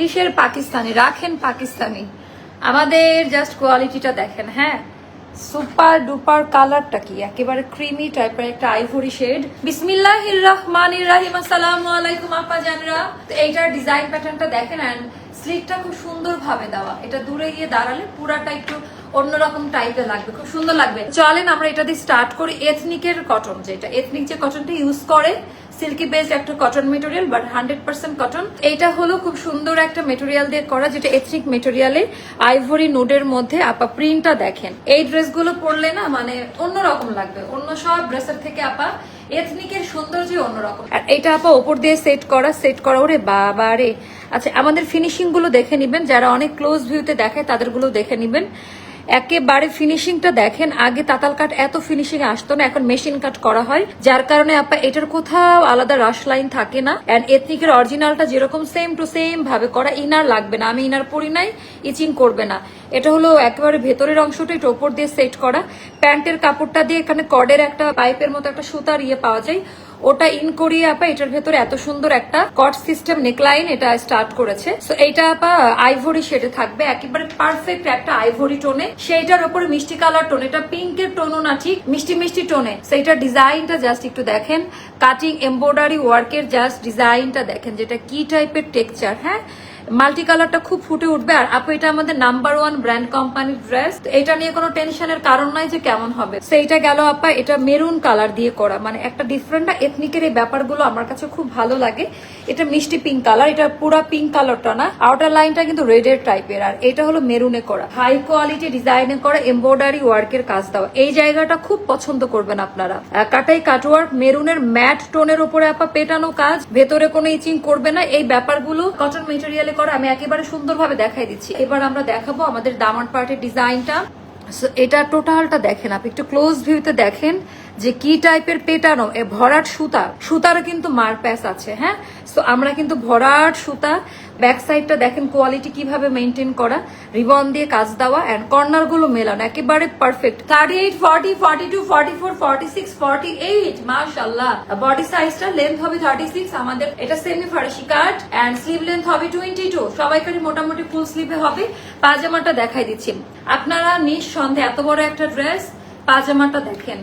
কিসের পাকিস্তানি, রাখেন পাকিস্তানি। আমাদের জাস্ট কোয়ালিটিটা দেখেন হ্যাঁ? সুপার ডুপার কালারটা কি? একেবারে ক্রিমি টাইপের একটা আইভরি শেড বিসমিল্লাহির রহমান ইরাহিম আসসালামু আলাইকুম আপা জানরা এইটার ডিজাইন প্যাটার্নটা দেখেন অ্যান্ড স্লিকটা খুব সুন্দর ভাবে দেওয়া। এটা দূরে গিয়ে দাঁড়ালে পুরাটা একটু অন্যরকম টাইপের লাগবে, খুব সুন্দর লাগবে। চলেন আমরা এটা দিয়ে স্টার্ট করি এথনিকের কটন যেটা। এথনিক যে কটনটা ইউজ করে সিল্কি বেসড একটা cotton material but hundred percent cotton এটা হলো খুব সুন্দর একটা মেটেরিয়াল দিয়ে করা, যেটা এথনিক মেটেরিয়ালে আইভরি নোডের মধ্যে আপা প্রিন্টটা দেখেন। এই ড্রেসগুলো পরলে না মানে অন্যরকম লাগবে, অন্য সব ড্রেসের থেকে আপা এথনিকের সৌন্দর্য অন্যরকম আর এটা আপা ওপর দিয়ে সেট করা সেট করা, ওরে বাবা রে। আচ্ছা আমাদের ফিনিশিংগুলো দেখে নিবেন, যারা অনেক ক্লোজ ভিউতে দেখে তাদেরগুলো দেখে নিবেন। একেবারে ফিনিশিংটা দেখেন, আগে তাতাল কাট এত ফিনিশিং আসতো না, এখন মেশিন কাট করা হয়। যার কারণে আপা, এটার কোথাও আলাদা রাশ লাইন থাকে না। অ্যান্ড এথনিকের অরিজিনালটা যেরকম সেম টু সেম ভাবে করা, ইনার লাগবে না। আমি ইনার পরি নাই ইচিং করবে না। এটা হলো একেবারে ভেতরের অংশটা এটা ওপর দিয়ে সেট করা। প্যান্টের কাপড়টা দিয়ে এখানে কডের একটা পাইপের মতো একটা সুতার ইয়ে পাওয়া যায়। ওটা ইন করিয়ে আপা, এটার ভেতরে এত সুন্দর একটা কট সিস্টেম নেকলাইন এটা স্টার্ট করেছে। সো এইটা আপা আইভরি শেডে থাকবে। একেবারে পারফেক্ট একটা আইভরি টোনে সেইটার উপরে মিষ্টি কালার টোন এটা পিঙ্কের টোনও না ঠিক, মিষ্টি মিষ্টি টোনে সেইটা ডিজাইনটা জাস্ট একটু দেখেন। কাটিং এমব্রয়ডারি ওয়ার্কের জাস্ট ডিজাইনটা দেখেন, যেটা কি টাইপের টেক্সচার হ্যাঁ? মাল্টি কালারটা খুব ফুটে উঠবে। আর আপু, এটা আমাদের নাম্বার ওয়ান ব্র্যান্ড কোম্পানির ড্রেস এটা নিয়ে কোনো টেনশনের কারণ নাই যে কেমন হবে। সেইটা গেল আপা, এটা মেরুন কালার দিয়ে করা। মানে একটা ডিফারেন্ট এথনিকের এই ব্যাপারগুলো আমার কাছে খুব ভালো লাগে। এটা মিষ্টি পিঙ্ক কালার এটা পুরা পিঙ্ক কালারটা না। আউটার লাইনটা কিন্তু রেডের টাইপের আর এটা হলো মেরুনে করা। হাই কোয়ালিটি ডিজাইনে করা এমব্রয়ডারি ওয়ার্কের কাজ দেওয়া। এই জায়গাটা খুব পছন্দ করবেন আপনারা। কাটাই কাটওয়ার্ক মেরুনের ম্যাট টোনের উপরে আপা পেটানো কাজ। ভেতরে কোনো ইচিং করবে না। এই ব্যাপারগুলো কটন মেটেরিয়ালে করা, আমি একেবারে সুন্দরভাবে দেখাই দিচ্ছি। এবার আমরা দেখাবো আমাদের দামান পার্টের ডিজাইনটা। এটা টোটালটা দেখেন, আপনি একটু ক্লোজ ভিউতে দেখেন। যে কি টাইপের পেটানো? এ ভরাট সুতা। সুতারও কিন্তু মারপ্যাস আছে হ্যাঁ? সো আমরা কিন্তু ভরাট সুতা ব্যাক সাইডটা দেখেন কোয়ালিটি কীভাবে মেনটেন করা। রিবন দিয়ে কাজ দেওয়া অ্যান্ড কর্নারগুলো মেলানো, একেবারে perfect thirty eight forty forty two forty four forty six forty eight মাশাল্লাহ বডি সাইজটা লেন্থ হবে থার্টি সিক্স আমাদের এটা সেমি ফার্সি কাট অ্যান্ড স্লিভ লেন্থ হবে টোয়েন্টি টু সবাইকারই মোটামুটি ফুল স্লিভে হবে। পাজামাটা দেখাই দিচ্ছি। আপনারা নিঃসন্দেহে, এত বড় একটা ড্রেস পাজামাটা দেখেন।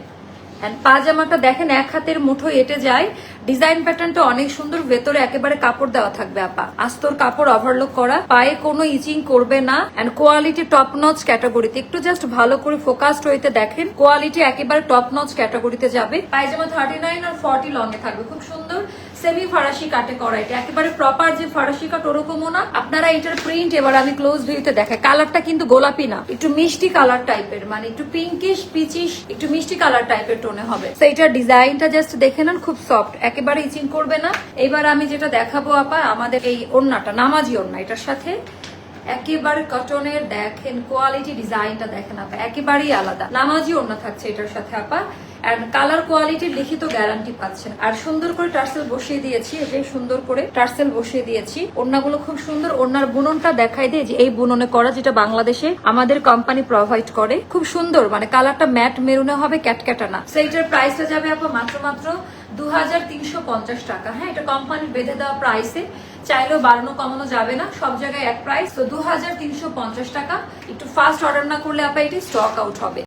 And পাজামাটা দেখেন, এক হাতের মুঠো এটে যায়। ডিজাইন প্যাটার্নটা অনেক সুন্দর, ভেতরে একেবারে কাপড় দেওয়া থাকবে, আপা। আস্তর কাপড় ওভারলোক করা, পায়ে কোনো ইচিং করবে না। এন্ড কোয়ালিটি টপ নচ ক্যাটাগরিতে একটু জাস্ট ভালো করে ফোকাসড হইতে দেখেন কোয়ালিটি একেবারে টপ নচ ক্যাটাগরিতে যাবে। পায়জামা থার্টি নাইন আর ফর্টি লনে থাকবে, খুব সুন্দর। সেমি ফরাসি কাটে করা এটা একেবারে প্রপার যে ফরাসি কাট ওরকমও না। আপনারা এটার প্রিন্ট এবার আমি ক্লোজ ভিউতে দেখাই। কালারটা কিন্তু গোলাপি না, একটু মিষ্টি কালার টাইপের মানে একটু পিঙ্কিশ পিচিশ একটু মিষ্টি কালার টাইপের টোনে হবে। তো এটার ডিজাইনটা জাস্ট দেখে নেন, খুব সফট একেবারে ইচিং করবে না। এবার আমি যেটা দেখাবো, আপা, আমাদের এই ওড়নাটা, নামাজি ওড়না, এটার সাথে একেবারে কটনের দেখেন কোয়ালিটি ডিজাইনটা দেখেন আপা, একেবারেই আলাদা। নামাজি ওড়না থাকছে এটার সাথে আপা। কালার কোয়ালিটির লিখিত গ্যারান্টি পাচ্ছেন। আর সুন্দর করে টার্সেল বসিয়ে দিয়েছি এটাই সুন্দর করে টার্সেল বসিয়ে দিয়েছি। ওড়নাগুলো খুব সুন্দর, ওড়নার বুননটা দেখাই দিয়ে যে এই বুননে করা যেটা বাংলাদেশে আমাদের কোম্পানি প্রোভাইড করে, খুব সুন্দর মানে কালারটা ম্যাট মেরুনে হবে, ক্যাটক্যাটা না। সেইটার প্রাইসটা যাবে আপা মাত্র মাত্র দু হাজার তিনশো পঞ্চাশ টাকা। হ্যাঁ এটা কোম্পানির বেঁধে দেওয়া প্রাইসে চাইলেও বাড়ানো কমানো যাবে না, সব জায়গায় এক প্রাইস তো দু হাজার তিনশো পঞ্চাশ টাকা। একটু ফার্স্ট অর্ডার না করলে আপা এটি স্টক আউট হবে।